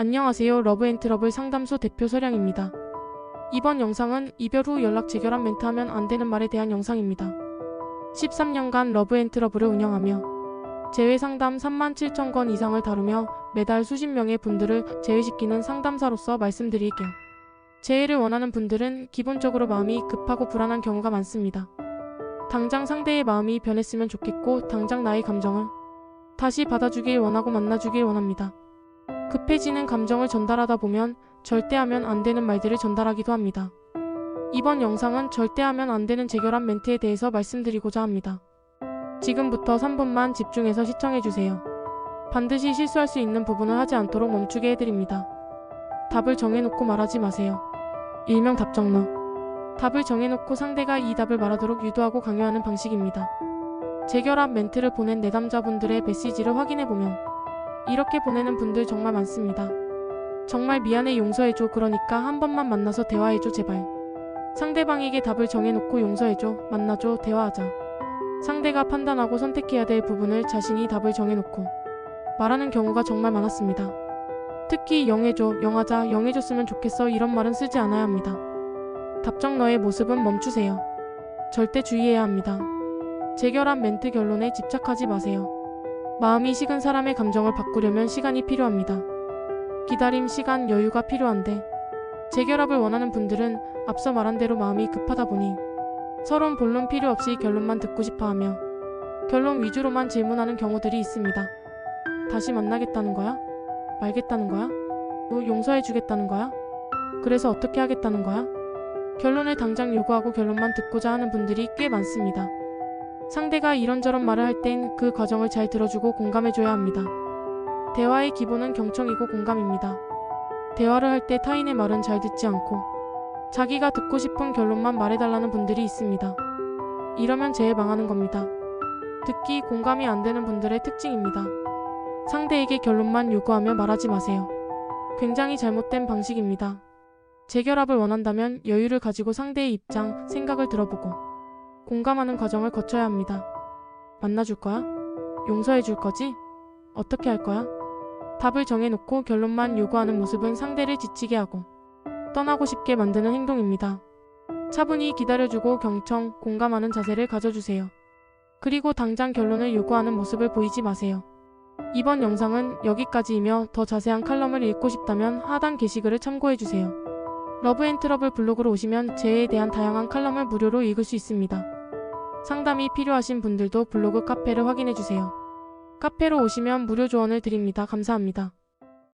안녕하세요. 러브앤트러블 상담소 대표 서량입니다. 이번 영상은 이별 후 연락 재결합 멘트하면 안 되는 말에 대한 영상입니다. 13년간 러브앤트러블을 운영하며 재회 상담 3만 7천 건 이상을 다루며 매달 수십 명의 분들을 재회시키는 상담사로서 말씀드릴게요. 재회를 원하는 분들은 기본적으로 마음이 급하고 불안한 경우가 많습니다. 당장 상대의 마음이 변했으면 좋겠고 당장 나의 감정을 다시 받아주길 원하고 만나주길 원합니다. 급해지는 감정을 전달하다 보면 절대 하면 안 되는 말들을 전달하기도 합니다. 이번 영상은 절대 하면 안 되는 재결합 멘트에 대해서 말씀드리고자 합니다. 지금부터 3분만 집중해서 시청해주세요. 반드시 실수할 수 있는 부분을 하지 않도록 멈추게 해드립니다. 답을 정해놓고 말하지 마세요. 일명 답정너. 답을 정해놓고 상대가 이 답을 말하도록 유도하고 강요하는 방식입니다. 재결합 멘트를 보낸 내담자분들의 메시지를 확인해보면 이렇게 보내는 분들 정말 많습니다. 정말 미안해 용서해줘 그러니까 한 번만 만나서 대화해줘 제발. 상대방에게 답을 정해놓고 용서해줘 만나줘 대화하자. 상대가 판단하고 선택해야 될 부분을 자신이 답을 정해놓고 말하는 경우가 정말 많았습니다. 특히 영해줘, 영하자, 영해줬으면 좋겠어 이런 말은 쓰지 않아야 합니다. 답정 너의 모습은 멈추세요. 절대 주의해야 합니다. 재결합 멘트 결론에 집착하지 마세요. 마음이 식은 사람의 감정을 바꾸려면 시간이 필요합니다. 기다림, 시간, 여유가 필요한데 재결합을 원하는 분들은 앞서 말한 대로 마음이 급하다 보니 서론 본론 필요 없이 결론만 듣고 싶어 하며 결론 위주로만 질문하는 경우들이 있습니다. 다시 만나겠다는 거야? 말겠다는 거야? 뭐 용서해 주겠다는 거야? 그래서 어떻게 하겠다는 거야? 결론을 당장 요구하고 결론만 듣고자 하는 분들이 꽤 많습니다. 상대가 이런저런 말을 할 땐 그 과정을 잘 들어주고 공감해줘야 합니다. 대화의 기본은 경청이고 공감입니다. 대화를 할 때 타인의 말은 잘 듣지 않고 자기가 듣고 싶은 결론만 말해달라는 분들이 있습니다. 이러면 제일 망하는 겁니다. 듣기 공감이 안 되는 분들의 특징입니다. 상대에게 결론만 요구하며 말하지 마세요. 굉장히 잘못된 방식입니다. 재결합을 원한다면 여유를 가지고 상대의 입장, 생각을 들어보고 공감하는 과정을 거쳐야 합니다. 만나줄 거야? 용서해 줄 거지? 어떻게 할 거야? 답을 정해놓고 결론만 요구하는 모습은 상대를 지치게 하고 떠나고 싶게 만드는 행동입니다. 차분히 기다려주고 경청, 공감하는 자세를 가져주세요. 그리고 당장 결론을 요구하는 모습을 보이지 마세요. 이번 영상은 여기까지이며 더 자세한 칼럼을 읽고 싶다면 하단 게시글을 참고해주세요. 러브앤트러블 블로그로 오시면 재해에 대한 다양한 칼럼을 무료로 읽을 수 있습니다. 상담이 필요하신 분들도 블로그 카페를 확인해주세요. 카페로 오시면 무료 조언을 드립니다. 감사합니다.